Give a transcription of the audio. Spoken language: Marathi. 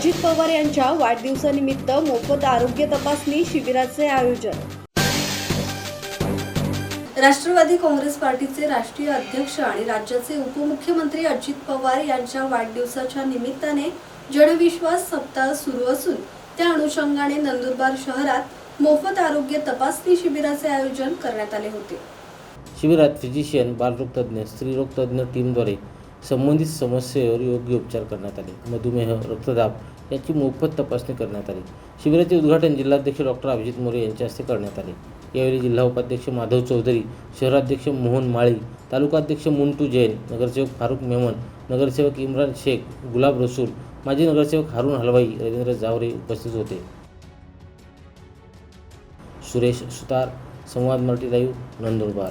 अजित पवार यांच्या वाढदिवसानिमित्त मोफत आरोग्य तपासणी शिबिराचे आयोजन. राष्ट्रवादी काँग्रेस पार्टीचे राष्ट्रीय अध्यक्ष आणि राज्याचे उपमुख्यमंत्री अजित पवार यांच्या वाढदिवसाच्या निमित्ताने जनविश्वास सप्ताह सुरू असून त्या अनुषंगाने नंदुरबार शहरात मोफत आरोग्य तपासणी शिबिराचे आयोजन करण्यात आले होते. शिबिरात फिजिशियन बालरोगतज्ञ स्त्रीरोगतज्ञ टीमद्वारे संबंधित समस्येवर योग्य उपचार करण्यात आले. मधुमेह रक्तदाब याची मोफत तपासणी करण्यात आली. शिबिराचे उद्घाटन जिल्हाध्यक्ष डॉक्टर अभिजित मोरे यांच्या हस्ते करण्यात आले. यावेळी जिल्हा उपाध्यक्ष माधव चौधरी शहराध्यक्ष मोहन माळी तालुकाध्यक्ष मुंटू जैन नगरसेवक फारुक मेमन नगरसेवक इम्रान शेख गुलाब रसूल माजी नगरसेवक हारून हलवाई रवींद्र जावरे उपस्थित होते. सुरेश सुतार संवाद मराठी लाईव्ह नंदुरबार.